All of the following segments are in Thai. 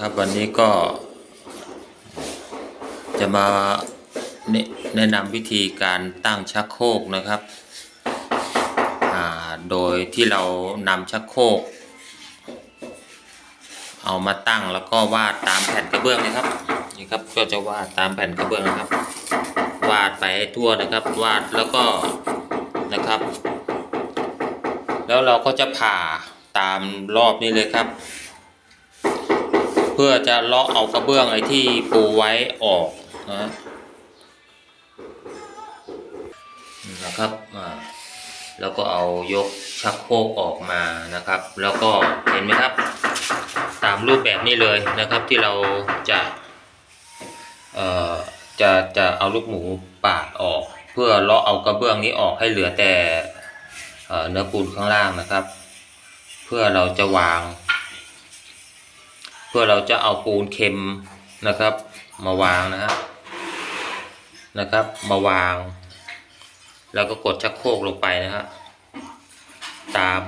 ครับวันนี้ก็จะมาแนะนำวิธีการตั้งชักโครกนะครับ โดยที่เรานำชักโครก เอามาตั้งแล้วก็วาดตามแผ่นกระเบื้องนะครับนี่ครับก็จะวาดตามแผ่นกระเบื้องนะครับ วาดไปให้ทั่วนะครับ วาดแล้วก็นะครับ แล้วเราก็จะผ่าตามรอบนี้เลยครับ เพื่อจะเลาะเอากระเบื้องไอ้ที่ปูไว้ออกนะนะครับแล้วก็เอายกชักโครกออกมานะครับ แล้วก็เห็นไหมครับ ตามรูปแบบนี้เลยนะครับที่เราจะเอ่อจะจะเอาลูกหมูปาดออก เพื่อเลาะเอากระเบื้องนี้ออกให้เหลือแต่เนื้อปูนข้างล่างนะครับ เพื่อเราจะวาง เพื่อเราจะเอาปูนเค็มนะครับ มาวางนะฮะนะครับ มาวาง แล้วก็กดชักโครกลงไปนะฮะตาม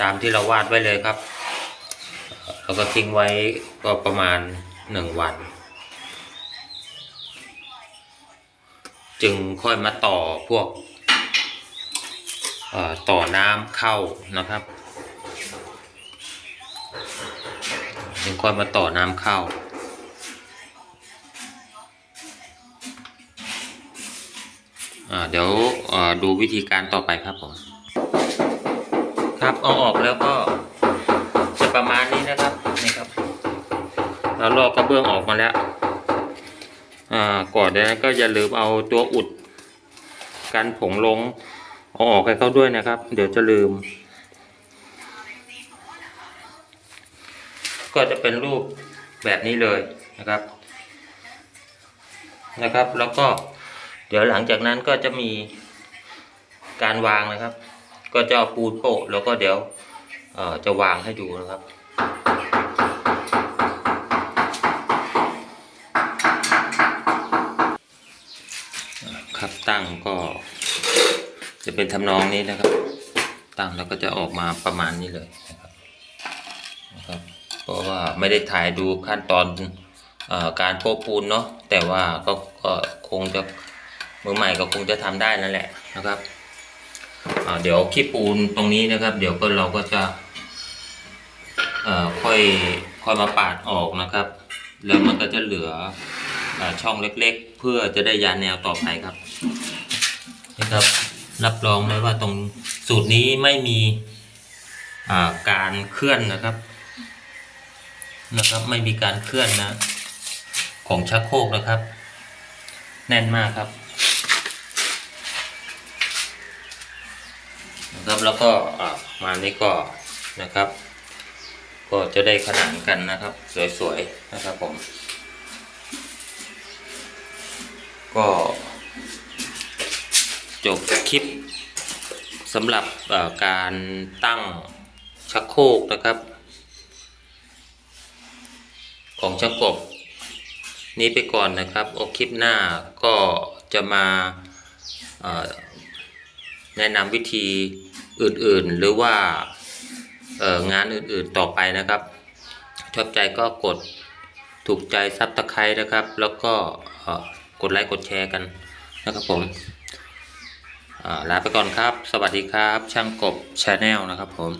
ตามที่เราวาดไว้เลยครับแล้วก็ทิ้งไว้ก็ประมาณหนึ่งวัน จึงค่อยมาต่อพวกต่อน้ำเข้านะครับ ถึงค่อยมาต่อน้ำเข้า เดี๋ยวดูวิธีการต่อไปครับผม ครับเอาออกแล้วก็จะประมาณนี้นะครับนี่ครับเราลอกกระเบื้องออกมาแล้วก่อนเดี๋ยวนั้นก็อย่าลืมเอาตัวอุดกันผงลงเอาออกให้เขาด้วยนะครับ เดี๋ยวจะลืม ก็จะเป็นรูปแบบนี้เลยนะครับนะครับ แล้วก็เดี๋ยวหลังจากนั้นก็จะมีการวางนะครับ ก็จะเอาปูนโปะแล้วก็เดี๋ยวจะวางให้ดูนะครับครับตั้งก็จะเป็นทำนองนี้นะครับ ตั้งแล้วก็จะออกมาประมาณนี้เลยนะครับนะครับ เพราะว่า ไม่ได้ถ่ายดูขั้นตอนอการโปะปูนเนาะแต่ว่าก็คงจะมือใหม่ก็คงจะทำได้นั่นแหละนะครับเดี๋ยวขี้ปูนตรงนี้นะครับ เดี๋ยวก็เราก็จะค่อยค่อยมาปาดออกนะครับ แล้วมันก็จะเหลืออช่องเล็กๆ เพื่อจะได้ยานแนวต่อไปครับนะครับรับรองเลยว่าตรงสูตรนี้ไม่มีการเคลื่อนนะครับ นะครับ ไม่มีการเคลื่อนนะ ของชักโครกนะครับ แน่นมากครับนะครับแล้วก็อ่ามานี้ก็นะครับ ก็จะได้ขนานกันนะครับ สวยๆนะครับผม ก็จบคลิปสำหรับการตั้งชักโครกนะครับ ของช่างกบ นี้ไปก่อนนะครับโอคลิปหน้าก็จะมาแนะนำวิธีอื่นๆ หรือว่างานอื่นๆต่อไปนะครับ ชอบใจก็กดถูกใจซับตะไคร้นะครับ แล้วก็กดไลค์กดแชร์กันนะครับผมลาไปก่อนครับ สวัสดีครับ ช่างกบชาแนลนะครับผม